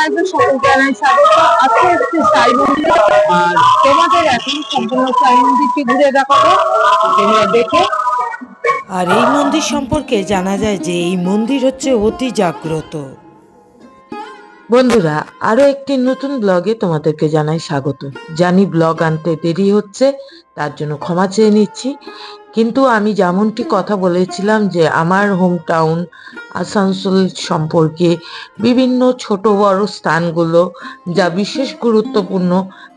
সকল জানাই স্বাগত। আজকে হচ্ছে সাই মন্দির। আর তোমাদের এখন সম্পূর্ণ সাই মন্দিরটি ঘুরে দেখাবো। তোমরা দেখে। আর এই মন্দির সম্পর্কে জানা যায় যে এই মন্দির হচ্ছে অতি জাগ্রত। বন্ধুরা আরও একটি নতুন ব্লগে তোমাদেরকে জানাই স্বাগত। জানি ব্লগ আনতে দেরি হচ্ছে তার জন্য ক্ষমা চেয়ে নিচ্ছি। কিন্তু আমি যেমনটি কথা বলেছিলাম যে আমার হোম টাউন আসানসোল সম্পর্কে বিভিন্ন ছোট বড় স্থানগুলো যা বিশেষ গুরুত্বপূর্ণ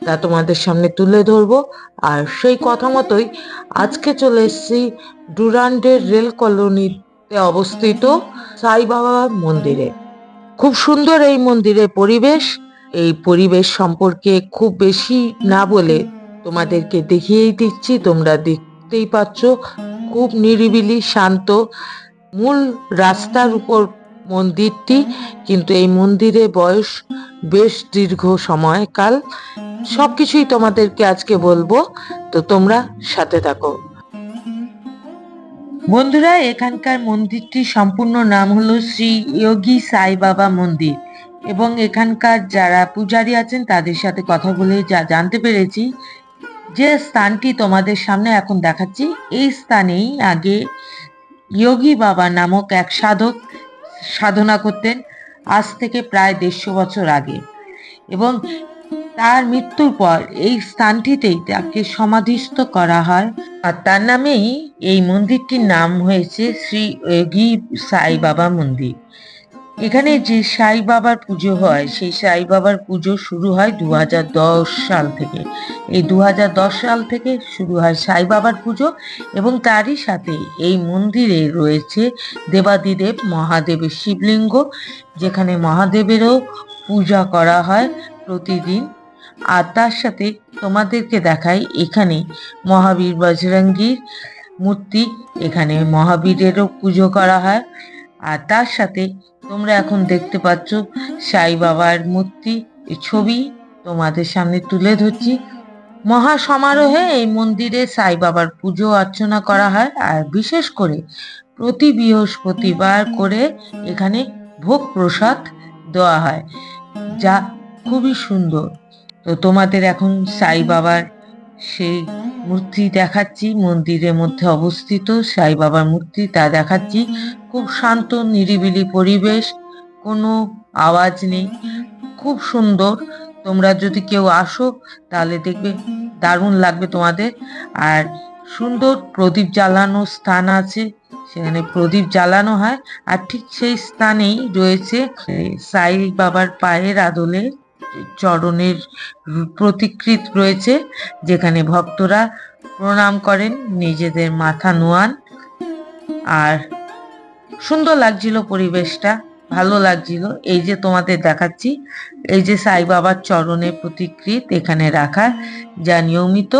তা তোমাদের সামনে তুলে ধরবো। আর সেই কথা মতোই আজকে চলে এসেছি ডুরান্ডের রেল কলোনিতে অবস্থিত সাই বাবা মন্দিরে। খুব সুন্দর এই মন্দিরের পরিবেশ। এই পরিবেশ সম্পর্কে খুব বেশি না বলে তোমাদেরকে দেখিয়েই দিচ্ছি। তোমরা দেখতেই পাচ্ছ, খুব নিরিবিলি, শান্ত। মূল রাস্তার উপর মন্দিরটি, কিন্তু এই মন্দিরে বয়স বেশ দীর্ঘ সময়কাল। সবকিছুই তোমাদেরকে আজকে বলব, তো তোমরা সাথে থাকো। বন্ধুরা, এখানকার মন্দিরটির সম্পূর্ণ নাম হলো শ্রী যোগী সাই বাবা মন্দির। এবং এখানকার যারা পূজারী আছেন, তাদের সাথে কথা বলে যা জানতে পেরেছি। যে স্থানটি তোমাদের সামনে এখন দেখাচ্ছি, এই স্থানেই আগে যোগী বাবা নামক এক সাধক সাধনা করতেন, আজ থেকে প্রায় দেড়শো বছর আগে। এবং তার মৃত্যুর পর এই স্থানটিতেই তাকে সমাধিস্থ করা হয়। আর তার নামেই এই মন্দিরটির নাম হয়েছে শ্রী যোগী সাই বাবা মন্দির। এখানে যে সাই বাবার পুজো হয়, সেই সাই বাবার পুজো শুরু হয় দু হাজার দশ সাল থেকে। এই দু হাজার দশ সাল থেকে শুরু হয় সাই বাবার পুজো এবং তারই সাথে এই মন্দিরে রয়েছে দেবাদিদেব মহাদেবের শিবলিঙ্গ, যেখানে মহাদেবেরও পূজা করা হয় প্রতিদিন। আর তার সাথে তোমাদেরকে দেখাই, এখানে মহাবীর বজরঙ্গীর মূর্তি, এখানে মহাবীরেরও পুজো করা হয়। আর তার সাথে তোমরা এখন দেখতে পাচ্ছ সাই বাবার মূর্তি। ছবি তোমাদের সামনে তুলে ধরছি। মহা সমারোহে এই মন্দিরে সাই বাবার পুজো অর্চনা করা হয় আর বিশেষ করে প্রতি বৃহস্পতিবার করে এখানে ভোগ প্রসাদ দেওয়া হয়, যা খুবই সুন্দর। তো তোমাদের এখন সাই বাবার সেই মূর্তি দেখাচ্ছি। মন্দিরের মধ্যে অবস্থিত সাই বাবার মূর্তি তা দেখাচ্ছি। খুব শান্ত, নিরিবিলি পরিবেশ, কোনো আওয়াজ নেই, খুব সুন্দর। তোমরা যদি কেউ আসো, তাহলে দেখবে দারুণ লাগবে তোমাদের। আর সুন্দর প্রদীপ জ্বালানো স্থান আছে, সেখানে প্রদীপ জ্বালানো হয়, আর ঠিক সেই স্থানেই রয়েছে সাই বাবার পায়ের আদলে চরণের প্রতিকৃত রয়েছে, যেখানে ভক্তরা প্রণাম করেন নিজেদের মাথা নোয়ান। আর সুন্দর লাগছিল পরিবেশটা, ভালো লাগছিল। এই যে তোমাদের দেখাচ্ছি, এই যে সাই বাবার চরণের প্রতিকৃত এখানে রাখা, যা নিয়মিত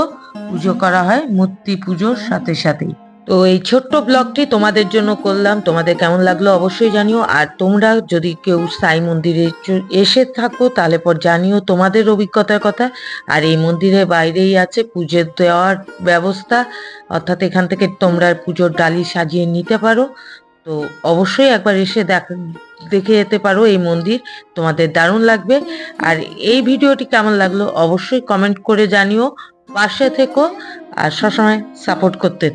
পুজো করা হয়, মূর্তি পুজোর সাথে সাথেই। তো এই ছোট্ট ব্লগটি তোমাদের জন্য করলাম। তোমাদের কেমন লাগল অবশ্যই জানিও। আর তোমরা যদি কেউ সাই মন্দিরে এসে থাকো, তাহলে পর জানিও তোমাদের অভিজ্ঞতার কথা। আর এই মন্দিরের বাইরেই আছে পুজো দেওয়ার ব্যবস্থা। অর্থাৎ এখান থেকে তোমরা পুজোর ডালি সাজিয়ে নিতে পারো। তো অবশ্যই একবার এসে দেখ, দেখে যেতে পারো এই মন্দির, তোমাদের দারুণ লাগবে আর এই ভিডিওটি কেমন লাগল অবশ্যই কমেন্ট করে জানিও, পাশে থেকো, আর সবসময় সাপোর্ট করতে।